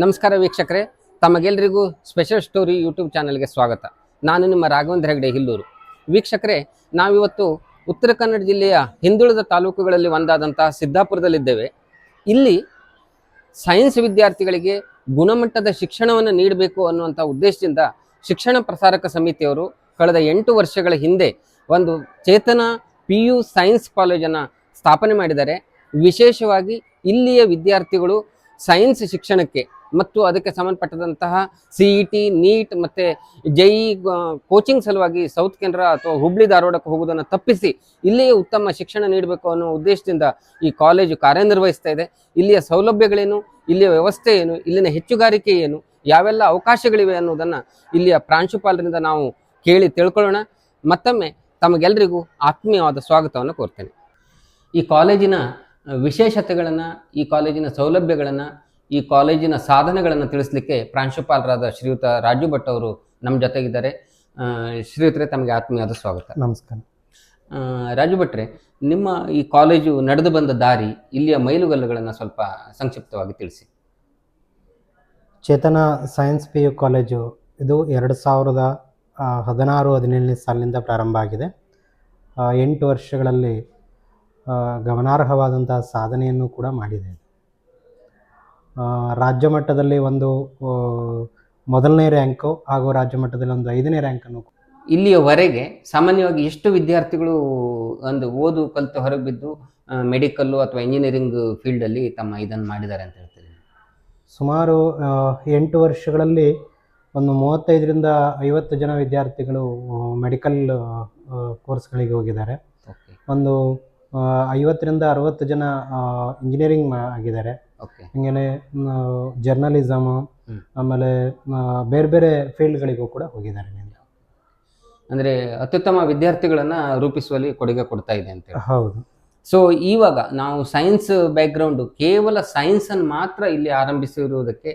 ನಮಸ್ಕಾರ ವೀಕ್ಷಕರೇ ತಮಗೆಲ್ಲರಿಗೂ ಸ್ಪೆಷಲ್ ಸ್ಟೋರಿ ಯೂಟ್ಯೂಬ್ ಚಾನಲ್ಗೆ ಸ್ವಾಗತ. ನಾನು ನಿಮ್ಮ ರಾಘವೇಂದ್ರ ಹೆಗಡೆ ಹಿಲ್ಲೂರು ವೀಕ್ಷಕರೇ, ನಾವಿವತ್ತು ಉತ್ತರ ಕನ್ನಡ ಜಿಲ್ಲೆಯ ಹಿಂದುಳಿದ ತಾಲೂಕುಗಳಲ್ಲಿ ಒಂದಾದಂತಹ ಸಿದ್ದಾಪುರದಲ್ಲಿದ್ದೇವೆ. ಇಲ್ಲಿ ಸೈನ್ಸ್ ವಿದ್ಯಾರ್ಥಿಗಳಿಗೆ ಗುಣಮಟ್ಟದ ಶಿಕ್ಷಣವನ್ನು ನೀಡಬೇಕು ಅನ್ನುವಂಥ ಉದ್ದೇಶದಿಂದ ಶಿಕ್ಷಣ ಪ್ರಸಾರಕ ಸಮಿತಿಯವರು ಕಳೆದ ಎಂಟು ವರ್ಷಗಳ ಹಿಂದೆ ಒಂದು ಚೇತನ ಪಿ ಯು ಸೈನ್ಸ್ ಕಾಲೇಜನ್ನು ಸ್ಥಾಪನೆ ಮಾಡಿದ್ದಾರೆ. ವಿಶೇಷವಾಗಿ ಇಲ್ಲಿಯ ವಿದ್ಯಾರ್ಥಿಗಳು ಸೈನ್ಸ್ ಶಿಕ್ಷಣಕ್ಕೆ ಮತ್ತು ಅದಕ್ಕೆ ಸಂಬಂಧಪಟ್ಟಂತಹ ಸಿ ಇ ಟಿ ನೀಟ್ ಮತ್ತು ಜೈ ಕೋಚಿಂಗ್ ಸಲುವಾಗಿ ಸೌತ್ ಕೆನರಾ ಅಥವಾ ಹುಬ್ಳಿ ಧಾರವಾಡಕ್ಕೆ ಹೋಗುವುದನ್ನು ತಪ್ಪಿಸಿ ಇಲ್ಲಿಯೇ ಉತ್ತಮ ಶಿಕ್ಷಣ ನೀಡಬೇಕು ಅನ್ನೋ ಉದ್ದೇಶದಿಂದ ಈ ಕಾಲೇಜು ಕಾರ್ಯನಿರ್ವಹಿಸ್ತಾ ಇದೆ. ಇಲ್ಲಿಯ ಸೌಲಭ್ಯಗಳೇನು? ಇಲ್ಲಿಯ ವ್ಯವಸ್ಥೆ ಏನು? ಇಲ್ಲಿನ ಹೆಚ್ಚುಗಾರಿಕೆ ಏನು? ಯಾವೆಲ್ಲ ಅವಕಾಶಗಳಿವೆ ಅನ್ನೋದನ್ನು ಇಲ್ಲಿಯ ಪ್ರಾಂಶುಪಾಲರಿಂದ ನಾವು ಕೇಳಿ ತಿಳ್ಕೊಳ್ಳೋಣ. ಮತ್ತೊಮ್ಮೆ ತಮಗೆಲ್ಲರಿಗೂ ಆತ್ಮೀಯವಾದ ಸ್ವಾಗತವನ್ನು ಕೋರ್ತೇನೆ. ಈ ಕಾಲೇಜಿನ ವಿಶೇಷತೆಗಳನ್ನು, ಈ ಕಾಲೇಜಿನ ಸೌಲಭ್ಯಗಳನ್ನು ಈ ಕಾಲೇಜಿನ ಸಾಧನೆಗಳನ್ನು ತಿಳಿಸ್ಲಿಕ್ಕೆ ಪ್ರಾಂಶುಪಾಲರಾದ ಶ್ರೀಯುತ ರಾಜು ಭಟ್ ಅವರು ನಮ್ಮ ಜೊತೆಗಿದ್ದಾರೆ. ಶ್ರೀಯುತರೆ ತಮಗೆ ಆತ್ಮೀಯವಾದ ಸ್ವಾಗತ. ನಮಸ್ಕಾರ. ರಾಜು ಭಟ್ರೆ ನಿಮ್ಮ ಈ ಕಾಲೇಜು ನಡೆದು ಬಂದ ದಾರಿ ಇಲ್ಲಿಯ ಮೈಲುಗಲ್ಲುಗಳನ್ನು ಸ್ವಲ್ಪ ಸಂಕ್ಷಿಪ್ತವಾಗಿ ತಿಳಿಸಿ. Chetana science P U college ಇದು ಎರಡು ಸಾವಿರದ ಹದಿನಾರು ಹದಿನೇಳನೇ ಸಾಲಿನಿಂದ ಪ್ರಾರಂಭ ಆಗಿದೆ. ಎಂಟು ವರ್ಷಗಳಲ್ಲಿ ಗಮನಾರ್ಹವಾದಂತಹ ಸಾಧನೆಯನ್ನು ಕೂಡ ಮಾಡಿದೆ. ರಾಜ್ಯ ಮಟ್ಟದಲ್ಲಿ ಒಂದು ಮೊದಲನೇ ರ್ಯಾಂಕು ಹಾಗೂ ರಾಜ್ಯ ಮಟ್ಟದಲ್ಲಿ ಒಂದು ಐದನೇ ರ್ಯಾಂಕನ್ನು ಇಲ್ಲಿಯವರೆಗೆ ಸಾಮಾನ್ಯವಾಗಿ ಎಷ್ಟು ವಿದ್ಯಾರ್ಥಿಗಳು ಒಂದು ಓದು ಕಲಿತು ಹೊರಗೆ ಬಿದ್ದು ಮೆಡಿಕಲ್ಲು ಅಥವಾ ಇಂಜಿನಿಯರಿಂಗ್ ಫೀಲ್ಡಲ್ಲಿ ತಮ್ಮ ಇದನ್ನು ಮಾಡಿದ್ದಾರೆ ಅಂತ ಹೇಳ್ತೀರಿ? ಸುಮಾರು ಎಂಟು ವರ್ಷಗಳಲ್ಲಿ ಒಂದು ಮೂವತ್ತೈದರಿಂದ ಐವತ್ತು ಜನ ವಿದ್ಯಾರ್ಥಿಗಳು ಮೆಡಿಕಲ್ ಕೋರ್ಸ್ಗಳಿಗೆ ಹೋಗಿದ್ದಾರೆ. ಒಂದು ಐವತ್ತರಿಂದ ಅರವತ್ತು ಜನ ಇಂಜಿನಿಯರಿಂಗ್ ಆಗಿದ್ದಾರೆ. ಹಂಗೇನೆ ಜರ್ನಲಿಸಮ್. ಆಮೇಲೆ ಬೇರೆ ಬೇರೆ ಫೀಲ್ಡ್ಗಳಿಗೂ ಕೂಡ ಹೋಗಿದ್ದಾರೆ ಅಂದ್ರೆ ಅತ್ಯುತ್ತಮ ವಿದ್ಯಾರ್ಥಿಗಳನ್ನು ರೂಪಿಸುವಲ್ಲಿ ಕೊಡುಗೆ ಕೊಡ್ತಾ ಇದೆ ಅಂತ ಹೇಳಿ. ಹೌದು. ಸೊ ಇವಾಗ ನಾವು ಸೈನ್ಸ್ ಬ್ಯಾಕ್ಗ್ರೌಂಡು ಕೇವಲ ಸೈನ್ಸನ್ನು ಮಾತ್ರ ಇಲ್ಲಿ ಆರಂಭಿಸಿರುವುದಕ್ಕೆ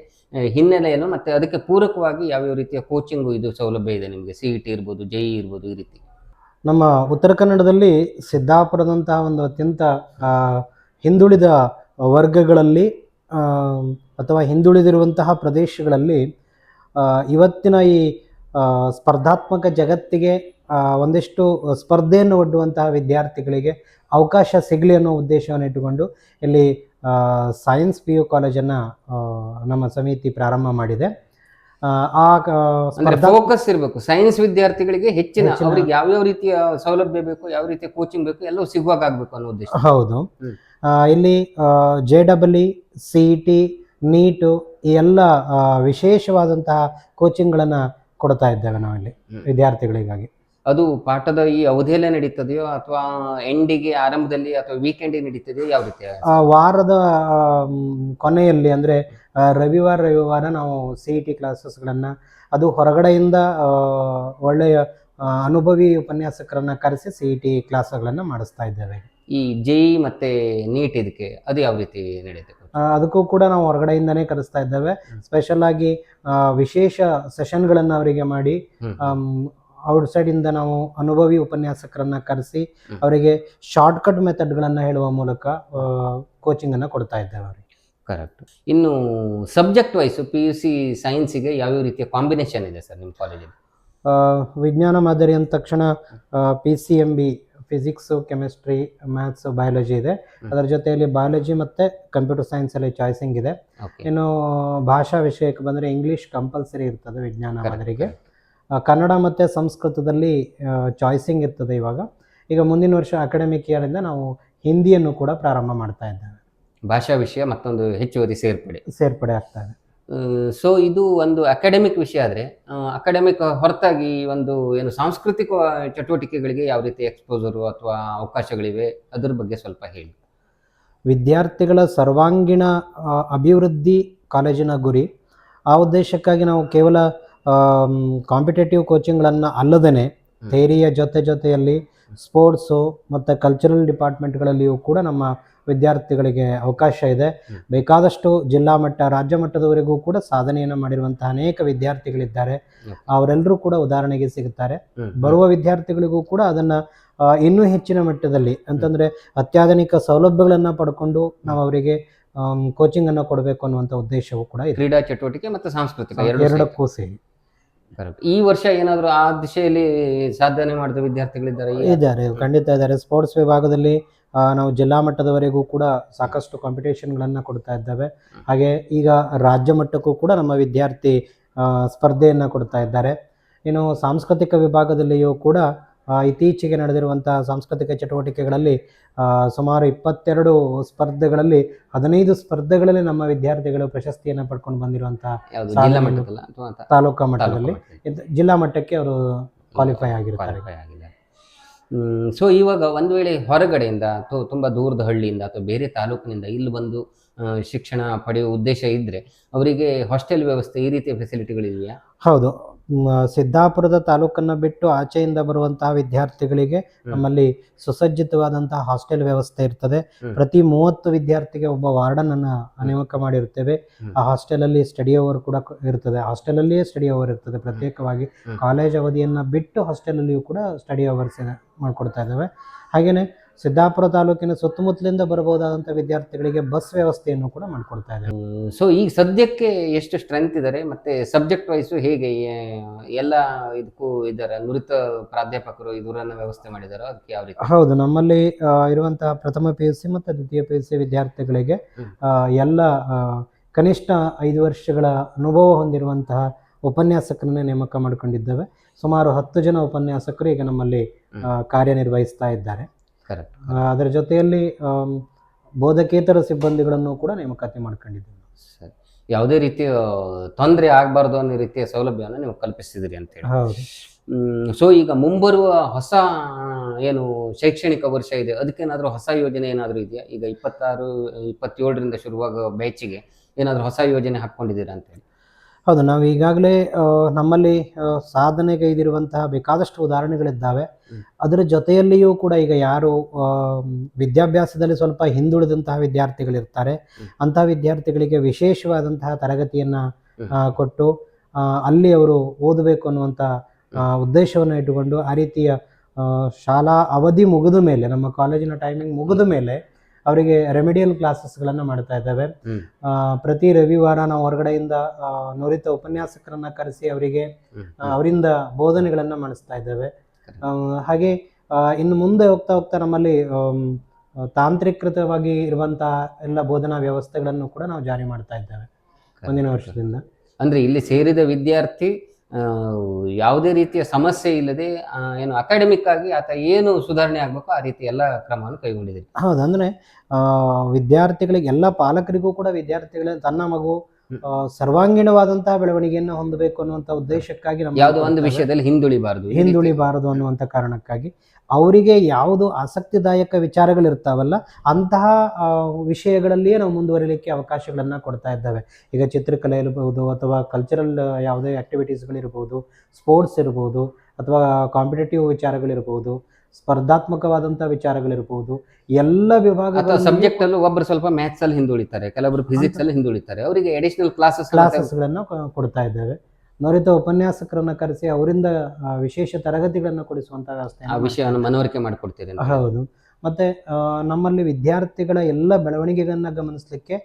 ಹಿನ್ನೆಲೆಯನ್ನು ಮತ್ತು ಅದಕ್ಕೆ ಪೂರಕವಾಗಿ ಯಾವ್ಯಾವ ರೀತಿಯ ಕೋಚಿಂಗು ಇದು ಸೌಲಭ್ಯ ಇದೆ ನಿಮಗೆ? ಸಿ ಇ ಟಿ ಇರ್ಬೋದು ಜೆ ಇ ಇರ್ಬೋದು ಈ ರೀತಿ. ನಮ್ಮ ಉತ್ತರ ಕನ್ನಡದಲ್ಲಿ ಸಿದ್ದಾಪುರದಂತಹ ಒಂದು ಅತ್ಯಂತ ಹಿಂದುಳಿದ ವರ್ಗಗಳಲ್ಲಿ ಅಥವಾ ಹಿಂದುಳಿದಿರುವಂತಹ ಪ್ರದೇಶಗಳಲ್ಲಿ ಇವತ್ತಿನ ಈ ಸ್ಪರ್ಧಾತ್ಮಕ ಜಗತ್ತಿಗೆ ಒಂದಿಷ್ಟು ಸ್ಪರ್ಧೆಯನ್ನು ಒಡ್ಡುವಂತಹ ವಿದ್ಯಾರ್ಥಿಗಳಿಗೆ ಅವಕಾಶ ಸಿಗಲಿ ಅನ್ನೋ ಉದ್ದೇಶವನ್ನು ಇಟ್ಟುಕೊಂಡು ಇಲ್ಲಿ ಸೈನ್ಸ್ ಪಿ ಯು ಕಾಲೇಜನ್ನು ನಮ್ಮ ಸಮಿತಿ ಪ್ರಾರಂಭ ಮಾಡಿದೆ. ಆ, ಫೋಕಸ್ ಇರಬೇಕು. ಸೈನ್ಸ್ ವಿದ್ಯಾರ್ಥಿಗಳಿಗೆ ಹೆಚ್ಚಿನ ಅವರಿಗೆ ಯಾವ್ಯಾವ ರೀತಿಯ ಸೌಲಭ್ಯ ಬೇಕು ಯಾವ ರೀತಿಯ ಕೋಚಿಂಗ್ ಬೇಕು ಎಲ್ಲವೂ ಸಿಗುವಾಗ ಆಗ್ಬೇಕು ಅನ್ನೋ ಉದ್ದೇಶ. ಹೌದು. ಇಲ್ಲಿ J double E C E T NEET ಈ ಎಲ್ಲ ವಿಶೇಷವಾದಂತಹ ಕೋಚಿಂಗ್ಗಳನ್ನು ಕೊಡ್ತಾ ಇದ್ದೇವೆ ನಾವಿಲ್ಲಿ. ವಿದ್ಯಾರ್ಥಿಗಳಿಗಾಗಿ. ಅದು ಪಾಠದ ಈ ಅವಧಿಯಲ್ಲೇ ನಡೀತದೆಯೋ ಅಥವಾ ಎಂಡಿಗೆ ಆರಂಭದಲ್ಲಿ ಅಥವಾ ವೀಕೆಂಡಿಗೆ ನಡೀತದೆಯೋ ಯಾವ ರೀತಿ? ವಾರದ ಕೊನೆಯಲ್ಲಿ ಅಂದರೆ ರವಿವಾರ ರವಿವಾರ ನಾವು ಸಿ ಇ ಟಿ ಕ್ಲಾಸಸ್ಗಳನ್ನು ಅದು ಹೊರಗಡೆಯಿಂದ ಒಳ್ಳೆಯ ಅನುಭವಿ ಉಪನ್ಯಾಸಕರನ್ನು ಕರೆಸಿ ಸಿ ಇ ಟಿ ಕ್ಲಾಸ್ಗಳನ್ನು ಮಾಡಿಸ್ತಾ ಇದ್ದೇವೆ. ಈ ಜೆ ಇ ಮತ್ತೆ ನೀಟ್ ಇದಕ್ಕೆ ಅದು ಯಾವ ರೀತಿ ನಡೆಯುತ್ತೆ ಅದಕ್ಕೂ ಕೂಡ ನಾವು ಹೊರಗಡೆಯಿಂದನೇ ಕರೆಸ್ತಾ ಇದ್ದೇವೆ. ಸ್ಪೆಷಲ್ ಆಗಿ ವಿಶೇಷ ಸೆಷನ್ಗಳನ್ನು ಅವರಿಗೆ ಮಾಡಿ. ಔಟ್ಸೈಡ್ ಇಂದ ನಾವು ಅನುಭವಿ ಉಪನ್ಯಾಸಕರನ್ನ ಕರೆಸಿ ಅವರಿಗೆ ಶಾರ್ಟ್ ಕಟ್ ಮೆಥಡ್ಗಳನ್ನು ಹೇಳುವ ಮೂಲಕ ಕೋಚಿಂಗ್ ಅನ್ನ ಕೊಡ್ತಾ ಇದ್ದೇವೆ ಅವರಿಗೆ. ಕರೆಕ್ಟ್ ಇನ್ನು subject wise P U C ಸೈನ್ಸಿಗೆ ಯಾವ್ಯಾವ ರೀತಿಯ ಕಾಂಬಿನೇಷನ್ ಇದೆ ಸರ್ ನಿಮ್ಮ ಕಾಲೇಜಲ್ಲಿ ವಿಜ್ಞಾನ ಮಾದರಿ ಅಂದ ತಕ್ಷಣ P C M B physics chemistry maths biology ಇದೆ. ಅದರ ಜೊತೆಯಲ್ಲಿ ಬಯಾಲಜಿ ಮತ್ತು ಕಂಪ್ಯೂಟರ್ ಸೈನ್ಸ್ ಅಲ್ಲಿ ಚಾಯ್ಸಿಂಗ್ ಇದೆ. ಇನ್ನು ಭಾಷಾ ವಿಷಯಕ್ಕೆ ಬಂದರೆ ಇಂಗ್ಲೀಷ್ ಕಂಪಲ್ಸರಿ ಇರ್ತದೆ ವಿಜ್ಞಾನ ಮಾದರಿಗೆ. ಕನ್ನಡ ಮತ್ತು ಸಂಸ್ಕೃತದಲ್ಲಿ ಚಾಯ್ಸಿಂಗ್ ಇರ್ತದೆ ಇವಾಗ. ಈಗ ಮುಂದಿನ ವರ್ಷ ಅಕಾಡೆಮಿಕ್ ಇಯರಿಂದ ನಾವು ಹಿಂದಿಯನ್ನು ಕೂಡ ಪ್ರಾರಂಭ ಮಾಡ್ತಾ ಇದ್ದೇವೆ. ಭಾಷಾ ವಿಷಯ ಮತ್ತೊಂದು ಹೆಚ್ಚುವರಿ ಸೇರ್ಪಡೆ. ಸೇರ್ಪಡೆ ಆಗ್ತಾ ಇದೆ. ಸೊ ಇದು ಒಂದು ಅಕಾಡೆಮಿಕ್ ವಿಷಯ ಆದರೆ ಅಕಾಡೆಮಿಕ್ ಹೊರತಾಗಿ ಒಂದು ಏನು ಸಾಂಸ್ಕೃತಿಕ ಚಟುವಟಿಕೆಗಳಿಗೆ ಯಾವ ರೀತಿ ಎಕ್ಸ್ಪೋಸರು ಅಥವಾ ಅವಕಾಶಗಳಿವೆ ಅದ್ರ ಬಗ್ಗೆ ಸ್ವಲ್ಪ ಹೇಳಿ. ವಿದ್ಯಾರ್ಥಿಗಳ ಸರ್ವಾಂಗೀಣ ಅಭಿವೃದ್ಧಿ ಕಾಲೇಜಿನ ಗುರಿ ಆ ಉದ್ದೇಶಕ್ಕಾಗಿ ನಾವು ಕೇವಲ ಕಾಂಪಿಟೇಟಿವ್ ಕೋಚಿಂಗ್ಗಳನ್ನು ಅಲ್ಲದೇ ಥೇರಿಯ ಜೊತೆ ಜೊತೆಯಲ್ಲಿ ಸ್ಪೋರ್ಟ್ಸು ಮತ್ತು ಕಲ್ಚರಲ್ ಡಿಪಾರ್ಟ್ಮೆಂಟ್ಗಳಲ್ಲಿಯೂ ಕೂಡ ನಮ್ಮ ವಿದ್ಯಾರ್ಥಿಗಳಿಗೆ ಅವಕಾಶ ಇದೆ. ಬೇಕಾದಷ್ಟು ಜಿಲ್ಲಾ ಮಟ್ಟ ರಾಜ್ಯ ಮಟ್ಟದವರೆಗೂ ಕೂಡ ಸಾಧನೆಯನ್ನು ಮಾಡಿರುವಂತಹ ಅನೇಕ ವಿದ್ಯಾರ್ಥಿಗಳಿದ್ದಾರೆ. ಅವರೆಲ್ಲರೂ ಕೂಡ ಉದಾಹರಣೆಗೆ ಸಿಗುತ್ತಾರೆ. ಬರುವ ವಿದ್ಯಾರ್ಥಿಗಳಿಗೂ ಕೂಡ ಅದನ್ನ ಇನ್ನೂ ಹೆಚ್ಚಿನ ಮಟ್ಟದಲ್ಲಿ ಅಂತಂದ್ರೆ ಅತ್ಯಾಧುನಿಕ ಸೌಲಭ್ಯಗಳನ್ನು ಪಡ್ಕೊಂಡು ನಾವು ಅವರಿಗೆ ಕೋಚಿಂಗ್ ಅನ್ನು ಕೊಡಬೇಕು ಅನ್ನುವಂಥ ಉದ್ದೇಶವೂ ಕೂಡ ಇದೆ. ಕ್ರೀಡಾ ಚಟುವಟಿಕೆ ಮತ್ತು ಸಾಂಸ್ಕೃತಿಕ ಎರಡು ಎರಡಕ್ಕೂ ಸೇರಿ. ಈ ವರ್ಷ ಏನಾದರೂ ಆ ದಿಶೆಯಲ್ಲಿ ಸಾಧನೆ ಮಾಡಿದ ವಿದ್ಯಾರ್ಥಿಗಳಿದ್ದಾರೆ ಇದ್ದಾರೆ ಖಂಡಿತ ಇದ್ದಾರೆ. ಸ್ಪೋರ್ಟ್ಸ್ ವಿಭಾಗದಲ್ಲಿ ನಾವು ಜಿಲ್ಲಾ ಮಟ್ಟದವರೆಗೂ ಕೂಡ ಸಾಕಷ್ಟು ಕಾಂಪಿಟೇಷನ್ಗಳನ್ನು ಕೊಡ್ತಾ ಇದ್ದೇವೆ. ಹಾಗೆ ಈಗ ರಾಜ್ಯ ಮಟ್ಟಕ್ಕೂ ಕೂಡ ನಮ್ಮ ವಿದ್ಯಾರ್ಥಿ ಸ್ಪರ್ಧೆಯನ್ನ ಕೊಡ್ತಾ ಇದ್ದಾರೆ. ಇನ್ನು ಸಾಂಸ್ಕೃತಿಕ ವಿಭಾಗದಲ್ಲಿಯೂ ಕೂಡ ಇತ್ತೀಚೆಗೆ ನಡೆದಿರುವಂತಹ ಸಾಂಸ್ಕೃತಿಕ ಚಟುವಟಿಕೆಗಳಲ್ಲಿ ಸುಮಾರು ಇಪ್ಪತ್ತೆರಡು ಸ್ಪರ್ಧೆಗಳಲ್ಲಿ ಹದಿನೈದು ಸ್ಪರ್ಧೆಗಳಲ್ಲಿ ನಮ್ಮ ವಿದ್ಯಾರ್ಥಿಗಳು ಪ್ರಶಸ್ತಿಯನ್ನು ಪಡ್ಕೊಂಡು ಬಂದಿರುವಂತಹ ತಾಲೂಕಾ ಮಟ್ಟದಲ್ಲಿ? ಜಿಲ್ಲಾ ಮಟ್ಟಕ್ಕೆ ಅವರು ಕ್ವಾಲಿಫೈ ಆಗಿರ್ತಾರೆ. ಆಗಿದ್ದಾರೆ ಸೊ ಇವಾಗ ಒಂದು ವೇಳೆ ಹೊರಗಡೆಯಿಂದ ಅಥವಾ ತುಂಬ ದೂರದ ಹಳ್ಳಿಯಿಂದ ಅಥವಾ ಬೇರೆ ತಾಲೂಕಿನಿಂದ ಇಲ್ಲಿ ಬಂದು ಶಿಕ್ಷಣ ಪಡೆಯುವ ಉದ್ದೇಶ ಇದ್ದರೆ ಅವರಿಗೆ ಹಾಸ್ಟೆಲ್ ವ್ಯವಸ್ಥೆ ಈ ರೀತಿಯ ಫೆಸಿಲಿಟಿಗಳಿದೆಯಾ ಹೌದು. ಸಿದ್ದಾಪುರದ ತಾಲೂಕನ್ನು ಬಿಟ್ಟು ಆಚೆಯಿಂದ ಬರುವಂತಹ ವಿದ್ಯಾರ್ಥಿಗಳಿಗೆ ನಮ್ಮಲ್ಲಿ ಸುಸಜ್ಜಿತವಾದಂತಹ ಹಾಸ್ಟೆಲ್ ವ್ಯವಸ್ಥೆ ಇರ್ತದೆ. ಪ್ರತಿ ಮೂವತ್ತು ವಿದ್ಯಾರ್ಥಿಗೆ ಒಬ್ಬ ವಾರ್ಡನ್ ಅನ್ನ ನೇಮಕ ಮಾಡಿರ್ತೇವೆ ಆ ಹಾಸ್ಟೆಲ್ ಅಲ್ಲಿ ಸ್ಟಡಿ ಅವರ್ ಕೂಡ ಇರ್ತದೆ. ಹಾಸ್ಟೆಲ್ ಅಲ್ಲಿಯೇ ಸ್ಟಡಿ ಅವರ್ ಇರ್ತದೆ ಪ್ರತ್ಯೇಕವಾಗಿ. ಕಾಲೇಜ್ ಅವಧಿಯನ್ನು ಬಿಟ್ಟು ಹಾಸ್ಟೆಲ್ ಅಲ್ಲಿಯೂ ಕೂಡ ಸ್ಟಡಿ ಅವರ್ಸ್ ಮಾಡ್ಕೊಡ್ತಾ ಇದ್ದಾವೆ. ಹಾಗೇನೆ ಸಿದ್ದಾಪುರ ತಾಲೂಕಿನ ಸುತ್ತಮುತ್ತಲಿಂದ ಬರಬಹುದಾದಂಥ ವಿದ್ಯಾರ್ಥಿಗಳಿಗೆ ಬಸ್ ವ್ಯವಸ್ಥೆಯನ್ನು ಕೂಡ ಮಾಡಿಕೊಡ್ತಾ ಇದೆ ಸೊ ಈಗ ಸದ್ಯಕ್ಕೆ ಎಷ್ಟು ಸ್ಟ್ರೆಂತ್ ಇದ್ದಾರೆ ಮತ್ತೆ ಸಬ್ಜೆಕ್ಟ್ ವೈಸು ಹೇಗೆ ಎಲ್ಲ ಇದಕ್ಕೂ ಇದ್ದಾರೆ ನುರಿತ ಪ್ರಾಧ್ಯಾಪಕರು ಇದರನ್ನ ವ್ಯವಸ್ಥೆ ಮಾಡಿದಾರೋ ಅದಕ್ಕೆ ಯಾವ ರೀತಿ? ಹೌದು ನಮ್ಮಲ್ಲಿ ಇರುವಂತಹ ಪ್ರಥಮ ಪಿ ಯು ಸಿ ಮತ್ತು ದ್ವಿತೀಯ ಪಿ ಯು ಸಿ ವಿದ್ಯಾರ್ಥಿಗಳಿಗೆ ಎಲ್ಲ ಕನಿಷ್ಠ ಐದು ವರ್ಷಗಳ ಅನುಭವ ಹೊಂದಿರುವಂತಹ ಉಪನ್ಯಾಸಕರನ್ನ ನೇಮಕ ಮಾಡಿಕೊಂಡಿದ್ದೇವೆ. ಸುಮಾರು ಹತ್ತು ಜನ ಉಪನ್ಯಾಸಕರು ಈಗ ನಮ್ಮಲ್ಲಿ ಕಾರ್ಯನಿರ್ವಹಿಸ್ತಾ ಇದ್ದಾರೆ. ಕರೆಕ್ಟ್ ಅದರ ಜೊತೆಯಲ್ಲಿ ಬೋಧಕೇತರ ಸಿಬ್ಬಂದಿಗಳನ್ನು ಕೂಡ ನೇಮಕಾತಿ ಮಾಡ್ಕೊಂಡಿದ್ದೀವಿ ಸರಿ. ಯಾವುದೇ ರೀತಿಯ ತೊಂದರೆ ಆಗಬಾರ್ದು ಅನ್ನೋ ರೀತಿಯ ಸೌಲಭ್ಯವನ್ನು ನೀವು ಕಲ್ಪಿಸಿದಿರಿ ಅಂತ ಹೇಳಿ. ಸೊ ಈಗ ಮುಂಬರುವ ಹೊಸ ಏನು ಶೈಕ್ಷಣಿಕ ವರ್ಷ ಇದೆ ಅದಕ್ಕೇನಾದರೂ ಹೊಸ ಯೋಜನೆ ಏನಾದರೂ ಇದೆಯಾ? ಈಗ ಇಪ್ಪತ್ತಾರು ಇಪ್ಪತ್ತೇಳರಿಂದ ಶುರುವಾಗ ಬ್ಯಾಚಿಗೆ ಏನಾದರೂ ಹೊಸ ಯೋಜನೆ ಹಾಕ್ಕೊಂಡಿದ್ದೀರಾ ಅಂತ ಹೇಳಿ. ಹೌದು ನಾವು ಈಗಾಗಲೇ ನಮ್ಮಲ್ಲಿ ಸಾಧನೆಗೈದಿರುವಂತಹ ಬೇಕಾದಷ್ಟು ಉದಾಹರಣೆಗಳಿದ್ದಾವೆ. ಅದರ ಜೊತೆಯಲ್ಲಿಯೂ ಕೂಡ ಈಗ ಯಾರು ವಿದ್ಯಾಭ್ಯಾಸದಲ್ಲಿ ಸ್ವಲ್ಪ ಹಿಂದುಳಿದಂತಹ ವಿದ್ಯಾರ್ಥಿಗಳಿರ್ತಾರೆ. ಅಂತಹ ವಿದ್ಯಾರ್ಥಿಗಳಿಗೆ ವಿಶೇಷವಾದಂತಹ ತರಗತಿಯನ್ನ ಕೊಟ್ಟು ಅಲ್ಲಿ ಅವರು ಓದಬೇಕು ಅನ್ನುವಂಥ ಉದ್ದೇಶವನ್ನು ಇಟ್ಟುಕೊಂಡು ಆ ರೀತಿಯ ಶಾಲಾ ಅವಧಿ ಮುಗಿದ ಮೇಲೆ ನಮ್ಮ ಕಾಲೇಜಿನ ಟೈಮಿಂಗ್ ಮುಗಿದ ಮೇಲೆ ಅವರಿಗೆ ರೆಮಿಡಿಯಲ್ ಕ್ಲಾಸಸ್ಗಳನ್ನು ಮಾಡ್ತಾ ಇದ್ದೇವೆ. ಪ್ರತಿ ರವಿವಾರ ನಾವು ಹೊರಗಡೆಯಿಂದ ನುರಿತ ಉಪನ್ಯಾಸಕರನ್ನ ಕರೆಸಿ ಅವರಿಗೆ ಅವರಿಂದ ಬೋಧನೆಗಳನ್ನ ಮಾಡಿಸ್ತಾ ಇದ್ದೇವೆ. ಹಾಗೆ ಇನ್ನು ಮುಂದೆ ಹೋಗ್ತಾ ಹೋಗ್ತಾ ನಮ್ಮಲ್ಲಿ ತಾಂತ್ರಿಕೃತವಾಗಿ ಇರುವಂತಹ ಎಲ್ಲ ಬೋಧನಾ ವ್ಯವಸ್ಥೆಗಳನ್ನು ಕೂಡ ನಾವು ಜಾರಿ ಮಾಡ್ತಾ ಇದ್ದೇವೆ. ಮುಂದಿನ ವರ್ಷದಿಂದ. ಅಂದ್ರೆ ಇಲ್ಲಿ ಸೇರಿದ ವಿದ್ಯಾರ್ಥಿ ಯಾವುದೇ ರೀತಿಯ ಸಮಸ್ಯೆ ಇಲ್ಲದೆ ಏನು ಅಕಾಡೆಮಿಕ್ ಆಗಿ ಆತ ಏನು ಸುಧಾರಣೆ ಆಗಬೇಕು ಆ ರೀತಿ ಎಲ್ಲ ಕ್ರಮವನ್ನು ಕೈಗೊಂಡಿದೆ ಹೌದು ಆ, ವಿದ್ಯಾರ್ಥಿಗಳಿಗೆ ಎಲ್ಲ ಪಾಲಕರಿಗೂ ಕೂಡ ವಿದ್ಯಾರ್ಥಿಗಳ ತನ್ನ ಮಗು ಸರ್ವಾಂಗೀಣವಾದಂತಹ ಬೆಳವಣಿಗೆಯನ್ನು ಹೊಂದಬೇಕು ಅನ್ನುವಂಥ ಉದ್ದೇಶಕ್ಕಾಗಿ ನಮ್ಮ ಯಾವುದೋ ಒಂದು ವಿಷಯದಲ್ಲಿ ಹಿಂದುಳಿಬಾರದು ಹಿಂದುಳಿಬಾರದು ಅನ್ನುವಂಥ ಕಾರಣಕ್ಕಾಗಿ ಅವರಿಗೆ ಯಾವುದು ಆಸಕ್ತಿದಾಯಕ ವಿಚಾರಗಳಿರ್ತಾವಲ್ಲ ಅಂತಹ ಆ, ವಿಷಯಗಳಲ್ಲಿಯೇ ನಾವು ಮುಂದುವರಿಲಿಕ್ಕೆ ಅವಕಾಶಗಳನ್ನು ಕೊಡ್ತಾ ಇದ್ದಾವೆ. ಈಗ ಚಿತ್ರಕಲೆ ಇರಬಹುದು ಅಥವಾ ಕಲ್ಚರಲ್ ಯಾವುದೇ ಆಕ್ಟಿವಿಟೀಸ್ಗಳಿರ್ಬೋದು ಸ್ಪೋರ್ಟ್ಸ್ ಇರ್ಬೋದು ಅಥವಾ ಕಾಂಪಿಟೇಟಿವ್ ವಿಚಾರಗಳಿರ್ಬೋದು ಸ್ಪರ್ಧಾತ್ಮಕವಾದಂಥ ವಿಚಾರಗಳಿರ್ಬೋದು ಎಲ್ಲ ವಿಭಾಗ ಸಬ್ಜೆಕ್ಟ್ ಅಲ್ಲೂ ಒಬ್ಬರು ಸ್ವಲ್ಪ ಮ್ಯಾಥ್ಸ್ ಅಲ್ಲಿ ಹಿಂದುಳಿತಾರೆ ಕೆಲವರು ಫಿಸಿಕ್ಸ್ ಅಲ್ಲಿ ಹಿಂದುಳಿತಾರೆ. ಅವರಿಗೆ ಅಡಿಷನಲ್ ಕ್ಲಾಸಸ್ ಕ್ಲಾಸಸ್ಗಳನ್ನು ಕೊಡ್ತಾ ಇದ್ದೇವೆ. ನುರಿತ ಉಪನ್ಯಾಸಕರನ್ನ ಕರೆಸಿ ಅವರಿಂದ ವಿಶೇಷ ತರಗತಿಗಳನ್ನು ಕೊಡಿಸುವಂತಹ ವ್ಯವಸ್ಥೆ ಆ ವಿಷಯವನ್ನು ಮನವರಿಕೆ ಮಾಡಿಕೊಡ್ತೀರಿ. ಹೌದು. ಮತ್ತೆ ಆ, ನಮ್ಮಲ್ಲಿ ವಿದ್ಯಾರ್ಥಿಗಳ ಎಲ್ಲ ಬೆಳವಣಿಗೆಗಳನ್ನ ಗಮನಿಸಲಿಕ್ಕೆ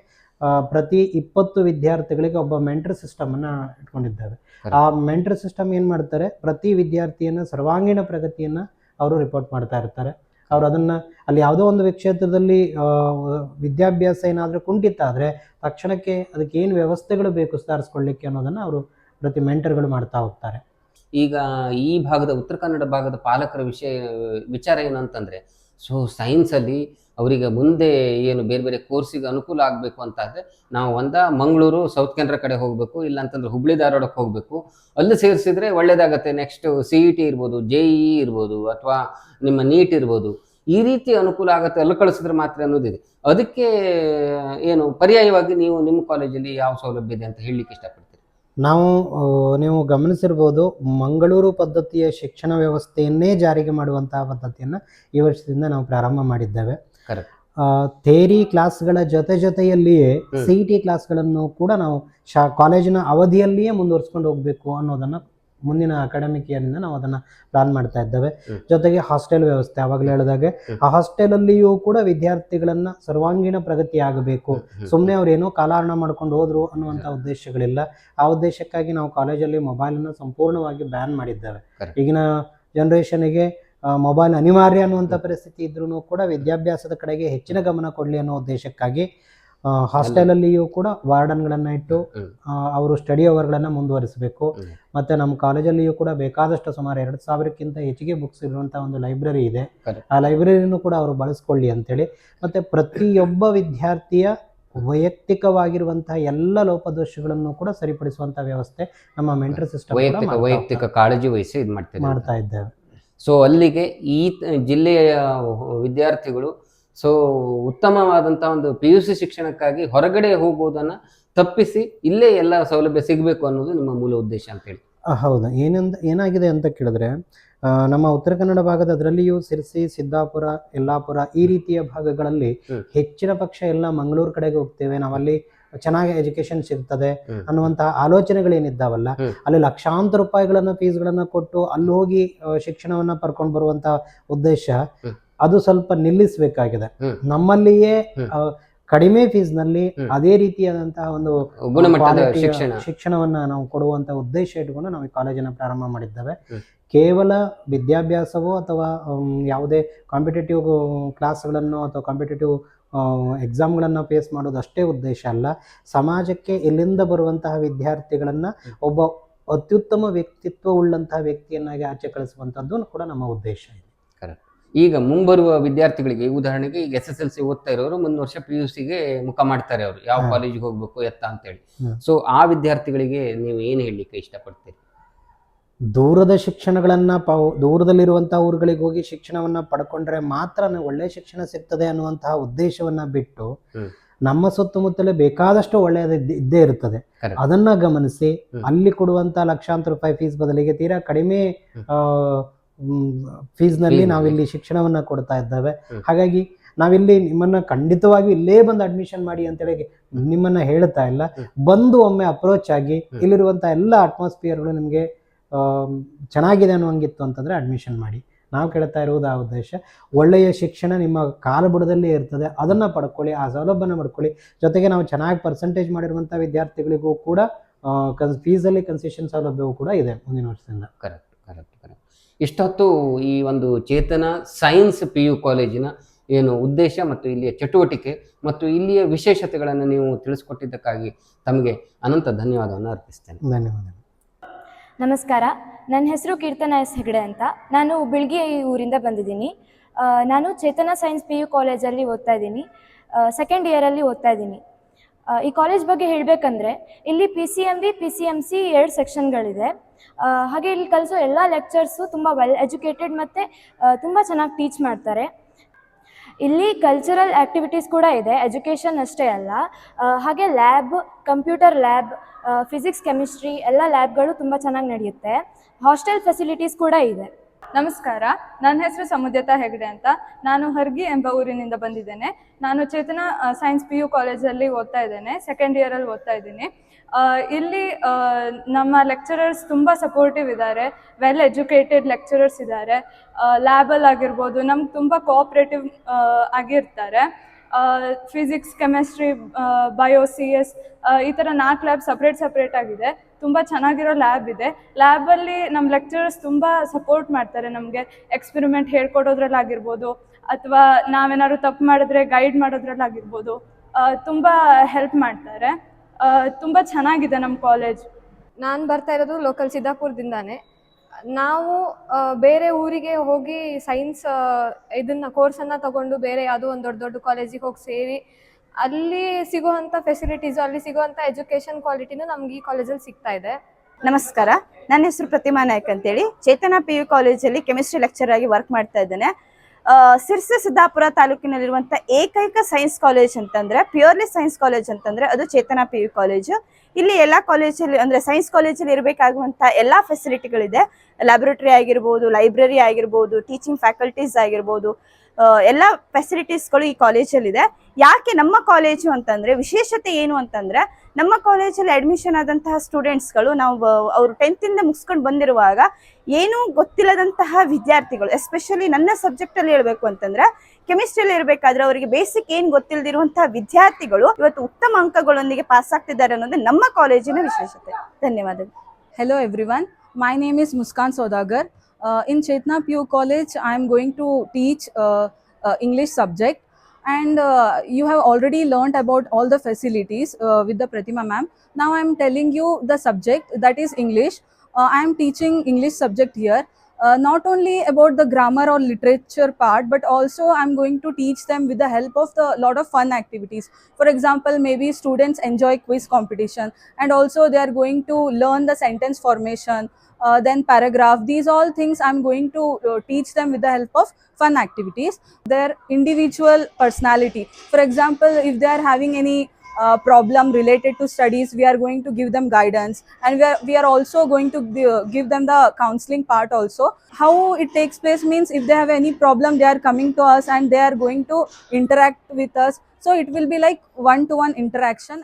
ಪ್ರತಿ ಇಪ್ಪತ್ತು ವಿದ್ಯಾರ್ಥಿಗಳಿಗೆ ಒಬ್ಬ ಮೆಂಟರ್ ಸಿಸ್ಟಮ್ ಅನ್ನ ಇಟ್ಕೊಂಡಿದ್ದಾರೆ ಆ ಮೆಂಟರ್ ಸಿಸ್ಟಮ್ ಏನ್ ಮಾಡ್ತಾರೆ? ಪ್ರತಿ ವಿದ್ಯಾರ್ಥಿಯನ್ನ ಸರ್ವಾಂಗೀಣ ಪ್ರಗತಿಯನ್ನ ಅವರು ರಿಪೋರ್ಟ್ ಮಾಡ್ತಾ ಇರ್ತಾರೆ. ಅವ್ರು ಅದನ್ನ ಅಲ್ಲಿ ಯಾವುದೋ ಒಂದು ಕ್ಷೇತ್ರದಲ್ಲಿ ವಿದ್ಯಾಭ್ಯಾಸ ಏನಾದರೂ ಕುಂಠಿತ ಆದರೆ ತಕ್ಷಣಕ್ಕೆ ಅದಕ್ಕೆ ಏನು ವ್ಯವಸ್ಥೆಗಳು ಬೇಕು ಸುಧಾರಿಸ್ಕೊಳ್ಳಿಕ್ಕೆ ಅನ್ನೋದನ್ನು ಅವರು ಪ್ರತಿ ಮೆಂಟರ್ಗಳು ಮಾಡ್ತಾ ಹೋಗ್ತಾರೆ. ಈಗ ಈ ಭಾಗದ, ಉತ್ತರ ಕನ್ನಡ ಭಾಗದ ಪಾಲಕರ ವಿಷಯ, ವಿಚಾರ ಏನು ಅಂತಂದರೆ ಸೊ ಸೈನ್ಸ್ ಅಲ್ಲಿ ಅವರಿಗೆ ಮುಂದೆ ಏನು ಬೇರೆ ಬೇರೆ ಕೋರ್ಸಿಗೆ ಅನುಕೂಲ ಆಗಬೇಕು ಅಂತ ಆದರೆ ನಾವು ಒಂದ ಮಂಗಳೂರು ಸೌತ್ ಕೆನರಾ ಕಡೆ ಹೋಗಬೇಕು ಇಲ್ಲ ಅಂತಂದ್ರೆ ಹುಬ್ಳಿ ಧಾರವಾಡಕ್ಕೆ ಹೋಗಬೇಕು. ಅಲ್ಲಿ ಸೇರಿಸಿದ್ರೆ ಒಳ್ಳೇದಾಗತ್ತೆ. ನೆಕ್ಸ್ಟ್ ಸಿ ಇ ಟಿ ಇರ್ಬೋದು ಜೆ ಇ ಇರ್ಬೋದು, ಅಥವಾ ನಿಮ್ಮ ನೀಟ್ ಇರ್ಬೋದು. ಈ ರೀತಿ ಅನುಕೂಲ ಆಗುತ್ತೆ ಅಲ್ಲಿ ಕಳಿಸಿದ್ರೆ ಮಾತ್ರ ಅನ್ನೋದಿದೆ. ಅದಕ್ಕೆ ಏನು ಪರ್ಯಾಯವಾಗಿ ನೀವು ನಿಮ್ಮ ಕಾಲೇಜಲ್ಲಿ ಯಾವ ಸೌಲಭ್ಯ ಇದೆ ಅಂತ ಹೇಳಲಿಕ್ಕೆ ಇಷ್ಟಪಡ್ತೀರಿ? ನಾವು ನೀವು ಗಮನಿಸಿರ್ಬೋದು ಮಂಗಳೂರು ಪದ್ಧತಿಯ ಶಿಕ್ಷಣ ವ್ಯವಸ್ಥೆಯನ್ನೇ ಜಾರಿಗೆ ಮಾಡುವಂತಹ ಪದ್ಧತಿಯನ್ನು ಈ ವರ್ಷದಿಂದ ನಾವು ಪ್ರಾರಂಭ ಮಾಡಿದ್ದೇವೆ. ಥೇರಿ ಕ್ಲಾಸ್ಗಳ ಜೊತೆ ಜೊತೆಯಲ್ಲಿಯೇ. ಸಿ ಟಿ ಕ್ಲಾಸ್ಗಳನ್ನು ಕೂಡ ನಾವು ಶಾ ಕಾಲೇಜಿನ ಅವಧಿಯಲ್ಲಿಯೇ ಮುಂದುವರಿಸ್ಕೊಂಡು ಹೋಗಬೇಕು ಅನ್ನೋದನ್ನ ಮುಂದಿನ ಅಕಾಡೆಮಿಕ್ ಇಯರ್ನಿಂದ ನಾವು ಅದನ್ನು ಪ್ಲಾನ್ ಮಾಡ್ತಾ ಇದ್ದೇವೆ. ಜೊತೆಗೆ ಹಾಸ್ಟೆಲ್ ವ್ಯವಸ್ಥೆ ಅವಾಗಲೇ ಹೇಳಿದಾಗೆ. ಆ ಹಾಸ್ಟೆಲಲ್ಲಿಯೂ ಕೂಡ ವಿದ್ಯಾರ್ಥಿಗಳನ್ನ ಸರ್ವಾಂಗೀಣ ಪ್ರಗತಿ ಆಗಬೇಕು. ಸುಮ್ಮನೆ ಅವರೇನೋ ಕಾಲಹರಣ ಮಾಡ್ಕೊಂಡು ಹೋದ್ರು ಅನ್ನುವಂಥ ಉದ್ದೇಶಗಳಿಲ್ಲ. ಆ ಉದ್ದೇಶಕ್ಕಾಗಿ ನಾವು ಕಾಲೇಜಲ್ಲಿ ಮೊಬೈಲನ್ನು ಸಂಪೂರ್ಣವಾಗಿ ಬ್ಯಾನ್ ಮಾಡಿದ್ದೇವೆ. ಈಗಿನ ಜನರೇಷನ್ಗೆ ಮೊಬೈಲ್ ಅನಿವಾರ್ಯ ಅನ್ನುವಂಥ ಪರಿಸ್ಥಿತಿ ಇದ್ರೂ ಕೂಡ ವಿದ್ಯಾಭ್ಯಾಸದ ಕಡೆಗೆ ಹೆಚ್ಚಿನ ಗಮನ ಕೊಡಲಿ ಅನ್ನೋ ಉದ್ದೇಶಕ್ಕಾಗಿ ಹಾಸ್ಟೆಲಲ್ಲಿಯೂ ಕೂಡ ವಾರ್ಡನ್ಗಳನ್ನು ಇಟ್ಟು ಅವರು ಸ್ಟಡಿ ಅವರ್ಗಳನ್ನು ಮುಂದುವರಿಸಬೇಕು. ಮತ್ತೆ ನಮ್ಮ ಕಾಲೇಜಲ್ಲಿಯೂ ಕೂಡ ಬೇಕಾದಷ್ಟು ಸುಮಾರು ಎರಡು ಸಾವಿರಕ್ಕಿಂತ ಹೆಚ್ಚಿಗೆ ಬುಕ್ಸ್ ಇರುವಂಥ ಒಂದು ಲೈಬ್ರರಿ ಇದೆ. ಆ ಲೈಬ್ರರಿನೂ ಕೂಡ ಅವರು ಬಳಸ್ಕೊಳ್ಳಿ ಅಂತೇಳಿ. ಮತ್ತು ಪ್ರತಿಯೊಬ್ಬ ವಿದ್ಯಾರ್ಥಿಯ ವೈಯಕ್ತಿಕವಾಗಿರುವಂತಹ ಎಲ್ಲ ಲೋಪದೋಷಗಳನ್ನು ಕೂಡ ಸರಿಪಡಿಸುವಂತಹ ವ್ಯವಸ್ಥೆ ನಮ್ಮ ಮೆಂಟರ್ ಸಿಸ್ಟಮ್ ವೈಯಕ್ತಿಕ ಕಾಳಜಿ ವಹಿಸಿ ಮಾಡ್ತಾ ಇದ್ದೇವೆ. ಸೊ ಅಲ್ಲಿಗೆ ಈ ಜಿಲ್ಲೆಯ ವಿದ್ಯಾರ್ಥಿಗಳು ಸೊ ಉತ್ತಮವಾದಂಥ ಒಂದು ಪಿ ಯು ಸಿ ಶಿಕ್ಷಣಕ್ಕಾಗಿ ಹೊರಗಡೆ ಹೋಗುವುದನ್ನು ತಪ್ಪಿಸಿ ಇಲ್ಲೇ ಎಲ್ಲ ಸೌಲಭ್ಯ ಸಿಗಬೇಕು ಅನ್ನೋದು ನಿಮ್ಮ ಮೂಲ ಉದ್ದೇಶ ಅಂತ ಹೇಳಿ. ಹೌದು. ಏನಂದ ಏನಾಗಿದೆ ಅಂತ ಕೇಳಿದ್ರೆ ನಮ್ಮ ಉತ್ತರ ಕನ್ನಡ ಭಾಗದ ಅದರಲ್ಲಿಯೂ ಸಿರ್ಸಿ ಸಿದ್ದಾಪುರ ಯಲ್ಲಾಪುರ ಈ ರೀತಿಯ ಭಾಗಗಳಲ್ಲಿ ಹೆಚ್ಚಿನ ಪಕ್ಷ ಎಲ್ಲ ಮಂಗಳೂರು ಕಡೆಗೆ ಹೋಗ್ತೇವೆ. ನಾವಲ್ಲಿ ಚೆನ್ನಾಗಿ ಎಜುಕೇಶನ್ ಸಿಗ್ತದೆ. ಅನ್ನುವಂತಹ ಆಲೋಚನೆಗಳೇನಿದ್ದಾವಲ್ಲ. ಅಲ್ಲಿ ಲಕ್ಷಾಂತರ ರೂಪಾಯಿಗಳನ್ನ ಫೀಸ್ಗಳನ್ನ ಕೊಟ್ಟು ಅಲ್ಲಿ ಹೋಗಿ ಶಿಕ್ಷಣವನ್ನ ಪಡ್ಕೊಂಡು ಬರುವಂತ ಉದ್ದೇಶ ಅದು ಸ್ವಲ್ಪ ನಿಲ್ಲಿಸಬೇಕಾಗಿದೆ. ನಮ್ಮಲ್ಲಿಯೇ ಕಡಿಮೆ ಫೀಸ್ನಲ್ಲಿ ಅದೇ ರೀತಿಯಾದಂತಹ ಒಂದು ಗುಣಮಟ್ಟದ ಶಿಕ್ಷಣ. ಶಿಕ್ಷಣವನ್ನ ನಾವು ಕೊಡುವಂತ ಉದ್ದೇಶ ಇಟ್ಕೊಂಡು ನಾವು ಈ ಕಾಲೇಜನ್ನ ಪ್ರಾರಂಭ ಮಾಡಿದ್ದೇವೆ. ಕೇವಲ ವಿದ್ಯಾಭ್ಯಾಸವೋ ಅಥವಾ ಯಾವುದೇ ಕಾಂಪಿಟೇಟಿವ್ ಕ್ಲಾಸ್ಗಳನ್ನು ಅಥವಾ ಕಾಂಪಿಟೇಟಿವ್ ಎಕ್ಸಾಮ್ಗಳನ್ನು ಫೇಸ್ ಮಾಡೋದು ಅಷ್ಟೇ ಉದ್ದೇಶ ಅಲ್ಲ. ಸಮಾಜಕ್ಕೆ ಇಲ್ಲಿಂದ ಬರುವಂತಹ ವಿದ್ಯಾರ್ಥಿಗಳನ್ನು ಒಬ್ಬ ಅತ್ಯುತ್ತಮ ವ್ಯಕ್ತಿತ್ವ ಉಳ್ಳಂತಹ ವ್ಯಕ್ತಿಯನ್ನಾಗಿ ಆಚೆ ಕಳಿಸುವಂಥದ್ದು ಕೂಡ ನಮ್ಮ ಉದ್ದೇಶ ಇದೆ. ಈಗ ಮುಂಬರುವ ವಿದ್ಯಾರ್ಥಿಗಳಿಗೆ ಉದಾಹರಣೆಗೆ ಈಗ ಎಸ್ ಎಸ್ ಎಲ್ ಸಿ ಓದ್ತಾ ಇರೋರು ಮುಂದ್ ವರ್ಷ ಪಿ ಯು ಸಿಗೆ ಮುಖ ಮಾಡ್ತಾರೆ ಅವರು. ಯಾವ ಕಾಲೇಜಿಗೆ ಹೋಗ್ಬೇಕು ಎತ್ತ ಅಂತ ಹೇಳಿ ಸೊ ಆ ವಿದ್ಯಾರ್ಥಿಗಳಿಗೆ ನೀವು ಏನು ಹೇಳಲಿಕ್ಕೆ ಇಷ್ಟಪಡ್ತೀರಿ? ದೂರದ ಶಿಕ್ಷಣಗಳನ್ನ ಪಾವು ದೂರದಲ್ಲಿರುವಂತಹ ಊರುಗಳಿಗೆ ಹೋಗಿ ಶಿಕ್ಷಣವನ್ನ ಪಡ್ಕೊಂಡ್ರೆ ಮಾತ್ರ ಒಳ್ಳೆ ಒಳ್ಳೆಯ ಶಿಕ್ಷಣ ಸಿಗ್ತದೆ ಅನ್ನುವಂತಹ ಉದ್ದೇಶವನ್ನ ಬಿಟ್ಟು ನಮ್ಮ ಸುತ್ತಮುತ್ತಲೇ ಬೇಕಾದಷ್ಟು ಒಳ್ಳೆಯದು ಇದ್ದೇ- ಇರುತ್ತದೆ ಅದನ್ನ ಗಮನಿಸಿ ಅಲ್ಲಿ ಕೊಡುವಂತ ಲಕ್ಷಾಂತರ ರೂಪಾಯಿ ಫೀಸ್ ಬದಲಿಗೆ ತೀರಾ ಕಡಿಮೆ ಫೀಸ್ ಫೀಸ್ನಲ್ಲಿ Fee ನಾವಿಲ್ಲಿ ಶಿಕ್ಷಣವನ್ನ ಕೊಡ್ತಾ ಇದ್ದೇವೆ. ಹಾಗಾಗಿ ನಾವಿಲ್ಲಿ ನಿಮ್ಮನ್ನ ಖಂಡಿತವಾಗಿ ಇಲ್ಲೇ ಬಂದು ಅಡ್ಮಿಷನ್ ಮಾಡಿ ಅಂತೇಳಿ ನಿಮ್ಮನ್ನ ಹೇಳ್ತಾ ಇಲ್ಲ. ಬಂದು ಒಮ್ಮೆ ಅಪ್ರೋಚ್ ಆಗಿ ಇಲ್ಲಿರುವಂತಹ ಇಲ್ಲಿರುವಂತ ಎಲ್ಲ ಅಟ್ಮಾಸ್ಫಿಯರ್ಗಳು ನಿಮಗೆ ಚೆನ್ನಾಗಿದೆ ಅನ್ನುವಂಗಿತ್ತು ಅಂತಂದರೆ ಅಡ್ಮಿಷನ್ ಮಾಡಿ. ನಾವು ಕೇಳ್ತಾ ಇರುವುದು ಆ ಉದ್ದೇಶ. ಒಳ್ಳೆಯ ಶಿಕ್ಷಣ ನಿಮ್ಮ ಕಾಲಬುಡದಲ್ಲಿ ಇರ್ತದೆ. ಅದನ್ನು ಪಡ್ಕೊಳ್ಳಿ ಆ ಸೌಲಭ್ಯನ ಪಡ್ಕೊಳ್ಳಿ. ಜೊತೆಗೆ ನಾವು ಚೆನ್ನಾಗಿ ಪರ್ಸೆಂಟೇಜ್ ಮಾಡಿರುವಂಥ ವಿದ್ಯಾರ್ಥಿಗಳಿಗೂ ಕೂಡ ಕನ್ ಫೀಸಲ್ಲಿ ಕನ್ಸೆಷನ್ ಸೌಲಭ್ಯವೂ ಕೂಡ ಇದೆ ಮುಂದಿನ ವರ್ಷದಿಂದ. ಕರೆಕ್ಟ್ ಕರೆಕ್ಟ್ ಕರೆಕ್ಟ್ ಇಷ್ಟೊತ್ತು ಈ ಒಂದು ಚೇತನ ಸೈನ್ಸ್ ಪಿ ಯು ಕಾಲೇಜಿನ ಏನು ಉದ್ದೇಶ ಮತ್ತು ಇಲ್ಲಿಯ ಚಟುವಟಿಕೆ ಮತ್ತು ಇಲ್ಲಿಯ ವಿಶೇಷತೆಗಳನ್ನು ನೀವು ತಿಳಿಸ್ಕೊಟ್ಟಿದ್ದಕ್ಕಾಗಿ ತಮಗೆ ಅನಂತ ಧನ್ಯವಾದವನ್ನು ಅರ್ಪಿಸ್ತೇನೆ. ಧನ್ಯವಾದ ನಮಸ್ಕಾರ. ನನ್ನ ಹೆಸರು ಕೀರ್ತನ ಎಸ್ ಹೆಗಡೆ ಅಂತ. ನಾನು ಬಿಳ್ಗಿ ಊರಿಂದ ಬಂದಿದ್ದೀನಿ. ನಾನು ಚೇತನ ಸೈನ್ಸ್ ಪಿ ಯು ಕಾಲೇಜಲ್ಲಿ ಓದ್ತಾ ಇದ್ದೀನಿ. ಸೆಕೆಂಡ್ ಇಯರಲ್ಲಿ ಓದ್ತಾ ಇದ್ದೀನಿ. ಈ ಕಾಲೇಜ್ ಬಗ್ಗೆ ಹೇಳಬೇಕಂದ್ರೆ, ಇಲ್ಲಿ P C M B P C M C ಎರಡು ಸೆಕ್ಷನ್ಗಳಿದೆ ಹಾಗೆ ಇಲ್ಲಿ ಕಲಿಸೋ ಎಲ್ಲ ಲೆಕ್ಚರ್ಸು ತುಂಬ ವೆಲ್ ಎಜುಕೇಟೆಡ್ ಮತ್ತು ತುಂಬ ಚೆನ್ನಾಗಿ ಟೀಚ್ ಮಾಡ್ತಾರೆ. ಇಲ್ಲಿ ಕಲ್ಚರಲ್ ಆ್ಯಕ್ಟಿವಿಟೀಸ್ ಕೂಡ ಇದೆ ಎಜುಕೇಷನ್ ಅಷ್ಟೇ ಅಲ್ಲ. ಹಾಗೆ lab computer lab physics chemistry ಎಲ್ಲ ಲ್ಯಾಬ್ಗಳು ತುಂಬ ಚೆನ್ನಾಗಿ ನಡೆಯುತ್ತೆ. ಹಾಸ್ಟೆಲ್ ಫೆಸಿಲಿಟೀಸ್ ಕೂಡ ಇದೆ. ನಮಸ್ಕಾರ, ನನ್ನ ಹೆಸರು ಸಮುದ್ಯತಾ ಹೆಗಡೆ ಅಂತ. ನಾನು ಹರ್ಗಿ ಎಂಬ ಊರಿನಿಂದ ಬಂದಿದ್ದೇನೆ. ನಾನು ಚೇತನ ಸೈನ್ಸ್ ಪಿ ಯು ಕಾಲೇಜಲ್ಲಿ ಓದ್ತಾ ಇದ್ದೇನೆ. ಸೆಕೆಂಡ್ ಇಯರಲ್ಲಿ ಓದ್ತಾ ಇದ್ದೀನಿ. ಇಲ್ಲಿ ನಮ್ಮ ಲೆಕ್ಚರರ್ಸ್ ತುಂಬ ಸಪೋರ್ಟಿವ್ ಇದ್ದಾರೆ. ವೆಲ್ ಎಜುಕೇಟೆಡ್ ಲೆಕ್ಚರರ್ಸ್ ಇದ್ದಾರೆ. ಲ್ಯಾಬಲ್ಲಿ ಆಗಿರ್ಬೋದು, ನಮ್ಗೆ ತುಂಬ ಕೋಆಪ್ರೇಟಿವ್ ಆಗಿರ್ತಾರೆ. Physics chemistry bio C S ಈ ಥರ ನಾಲ್ಕು ಲ್ಯಾಬ್ ಸಪ್ರೇಟ್ ಸಪ್ರೇಟ್ ಆಗಿದೆ. ತುಂಬ ಚೆನ್ನಾಗಿರೋ ಲ್ಯಾಬ್ ಇದೆ. ಲ್ಯಾಬಲ್ಲಿ ನಮ್ಮ ಲೆಕ್ಚರರ್ಸ್ ತುಂಬ ಸಪೋರ್ಟ್ ಮಾಡ್ತಾರೆ. ನಮಗೆ ಎಕ್ಸ್ಪೆರಿಮೆಂಟ್ ಹೇಳ್ಕೊಡೋದ್ರಲ್ಲಾಗಿರ್ಬೋದು ಅಥವಾ ನಾವೇನಾದ್ರು ತಪ್ಪು ಮಾಡಿದ್ರೆ ಗೈಡ್ ಮಾಡೋದ್ರಲ್ಲಾಗಿರ್ಬೋದು ತುಂಬ ಹೆಲ್ಪ್ ಮಾಡ್ತಾರೆ. ತುಂಬ ಚೆನ್ನಾಗಿದೆ ನಮ್ಮ ಕಾಲೇಜ್ ನಾನು ಬರ್ತಾ ಇರೋದು ಲೋಕಲ್ ಸಿದ್ದಾಪುರದಿಂದಾನೆ. ನಾವು ಬೇರೆ ಊರಿಗೆ ಹೋಗಿ ಸೈನ್ಸ್ ಇದನ್ನ ಕೋರ್ಸನ್ನು ತಗೊಂಡು ಬೇರೆ ಯಾವುದೋ ಒಂದು ದೊಡ್ಡ ದೊಡ್ಡ ಕಾಲೇಜಿಗೆ ಹೋಗಿ ಸೇರಿ, ಅಲ್ಲಿ ಸಿಗುವಂಥ ಫೆಸಿಲಿಟೀಸು ಅಲ್ಲಿ ಸಿಗುವಂಥ ಎಜುಕೇಷನ್ ಕ್ವಾಲಿಟಿನೂ ನಮ್ಗೆ ಈ ಕಾಲೇಜಲ್ಲಿ ಸಿಗ್ತಾ ಇದೆ. ನಮಸ್ಕಾರ. ನನ್ನ ಹೆಸರು ಪ್ರತಿಮಾ ನಾಯಕ್ ಅಂತೇಳಿ. ಚೇತನ ಪಿ ಯು ಕಾಲೇಜಲ್ಲಿ ಕೆಮಿಸ್ಟ್ರಿ ಲೆಕ್ಚರ್ ಆಗಿ ವರ್ಕ್ ಮಾಡ್ತಾ ಇದ್ದೇನೆ. ಸಿರ್ಸಿ ಸಿದ್ದಾಪುರ ತಾಲೂಕಿನಲ್ಲಿರುವಂಥ ಏಕೈಕ ಸೈನ್ಸ್ ಕಾಲೇಜ್ ಅಂತಂದ್ರೆ, ಪ್ಯೂರ್ಲಿ ಸೈನ್ಸ್ ಕಾಲೇಜ್ ಅಂತಂದ್ರೆ ಅದು ಚೇತನ ಪಿ ಯು ಕಾಲೇಜು. ಇಲ್ಲಿ ಎಲ್ಲ ಕಾಲೇಜಲ್ಲಿ ಅಂದ್ರೆ ಸೈನ್ಸ್ ಕಾಲೇಜಲ್ಲಿ ಇರಬೇಕಾಗುವಂಥ ಎಲ್ಲ ಫೆಸಿಲಿಟಿಗಳಿದೆ ಲ್ಯಾಬೊರೇಟರಿ ಆಗಿರ್ಬೋದು ಲೈಬ್ರರಿ ಆಗಿರ್ಬೋದು ಟೀಚಿಂಗ್ ಫ್ಯಾಕಲ್ಟೀಸ್ ಆಗಿರ್ಬೋದು ಎಲ್ಲ ಫೆಸಿಲಿಟೀಸ್ಗಳು ಈ ಕಾಲೇಜಲ್ಲಿದೆ ಯಾಕೆ ನಮ್ಮ ಕಾಲೇಜು ಅಂತಂದ್ರೆ, ವಿಶೇಷತೆ ಏನು ಅಂತಂದ್ರೆ ನಮ್ಮ ಕಾಲೇಜಲ್ಲಿ ಅಡ್ಮಿಷನ್ ಆದಂತಹ ಸ್ಟೂಡೆಂಟ್ಸ್ಗಳು ನಾವು ಅವರು ಟೆಂತಿಂದ ಮುಗಿಸ್ಕೊಂಡು ಬಂದಿರುವಾಗ ಏನೂ ಗೊತ್ತಿಲ್ಲದಂತಹ ವಿದ್ಯಾರ್ಥಿಗಳು ಎಸ್ಪೆಷಲಿ ನನ್ನ ಸಬ್ಜೆಕ್ಟಲ್ಲಿ ಹೇಳಬೇಕು ಅಂತಂದ್ರೆ ಕೆಮಿಸ್ಟ್ರಿಯಲ್ಲಿ ಇರಬೇಕಾದ್ರೆ ಅವರಿಗೆ ಬೇಸಿಕ್ ಏನು ಗೊತ್ತಿಲ್ಲದಿರುವಂತಹ ವಿದ್ಯಾರ್ಥಿಗಳು ಇವತ್ತು ಉತ್ತಮ ಅಂಕಗಳೊಂದಿಗೆ ಪಾಸ್ ಆಗ್ತಿದ್ದಾರೆ ಅನ್ನೋದು ನಮ್ಮ ಕಾಲೇಜಿನ ವಿಶೇಷತೆ. ಧನ್ಯವಾದಗಳು. Hello everyone, my name is Muskan Muskan Uh, in Chetna P U college I am going to teach uh, subject and uh, you have already learnt about all the facilities uh, with the Pratima ma'am. Now I am telling you the subject that is English. Uh, I am teaching English subject here. Uh, not only about the grammar or literature part, but also I'm going to teach them with the help of the lot of fun activities. For example, maybe students enjoy quiz competition and also they are going to learn the sentence formation uh, then paragraph. These all things i'm going to uh, teach them with the help of fun activities. Their individual personality. For example if they are having any uh, problem related to studies we are going to give them guidance. And we are, we are also going to gi- give them the counseling part also. How it takes place means if they have any problem they are coming to us and they are going to interact with us. So it will be like one to one interaction